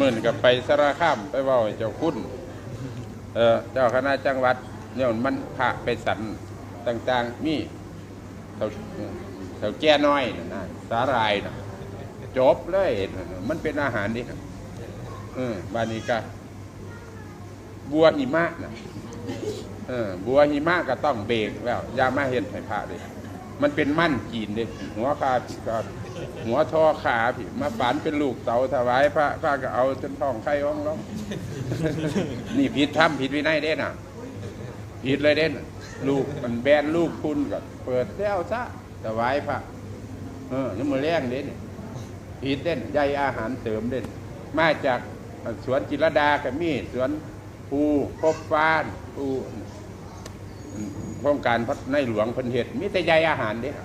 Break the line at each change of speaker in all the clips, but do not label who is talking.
มื่นกับไปสารคามไปว่าเจ้าคุณเออเจ้าคณะจังหวัดเนี่ยมันพระไปสันต่างๆมีเท่าเท่าแก่น้อยนะนะสาหรายนะจบเลยมันเป็นอาหารดิเออบานิกาบัวหิมะนะเออบัวหิมะก็ต้องเบรกแล้วอยามาเห็นให้พระเลย มันเป็นมั่นจีนเด็หัวคาผิดก็หัวทอขาผิดมาฝันเป็นลูกเต๋าถวายพระพระก็เอาจนท้องไข่ห้องร้องนี่ผิดธรรมผิดวินัยเด้น่ะ ผิดเลยเด่นลูกมันแบนลูกคุณก็เปิดแล้วซะถวายพระเออนี่มือแรงเด่นผิดเด่นใยอาหารเสริมเด่นมาจากสวนจิรดากับมีสวนภูพบฟ้านภู โครงการพัฒในหลวงพันเหตุมีแต่ใยอาหารเด่น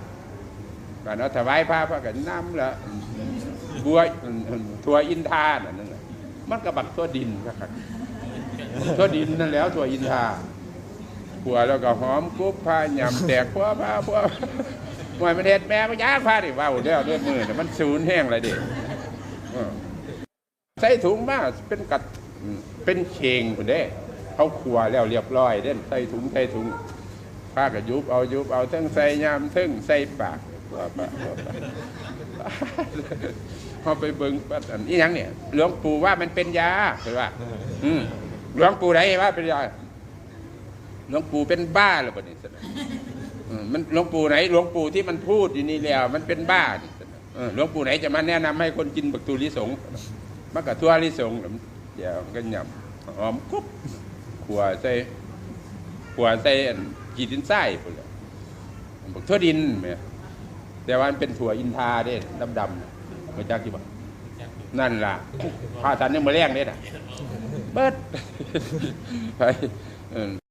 ก่อนเอาถวายพระพระกันน้ำละบัวทัวอินทาน่ะนั่นแหละมันกระบักตัวดินครับทัวดินนั่นแล้วทั่วอินทาผัวแล้วก็หอมกุ๊บพาหยำแตกพัวพาพัวหวยมันเห็ดแม่มันยากพาดิว่าเดียวด้วยมือเนี่ยมันสูญแห้งอะไรดิใส่ถุงมาเป็นกัดเป็นเชงคุณเด้เขาขัวแล้วเรียบร้อยเด่นใส่ถุงใส่ถุง ผ้ากับยุบเอายุบเอาทั้งใส่ยำทั้งใส่ปากว่าปะว่าพอไปเบิ่งปัดอันนี้ยังเนี่ยหลวงปู่ว่ามันเป็นยาเห็นว่า อืมหลวงปู่ไหนว่าเป็นยาหลวงปู่เป็นบ้าหรือเปล่านี่สนะมันหลวงปู่ไหนหลวงปู่ที่มันพูดอยู่นี่แล้ว มันเป็นบ้านี่สนะหลวงปู่ไหนจะมาแนะนำให้คนกินบักตูลิสงมันกับทั่วลิสงเดี๋ยวมันก็หยำหอมกุ๊บขัวใส่ ขัวใส่กีดินไส้พุ่นแหละบอกทั่วดินแหม่แต่ว่ามันเป็นถั่วอินทาเด้ดำๆมาจากที่บ่นั่นล่ะพาทันยังมาแรงเด้น่ะเบิดไป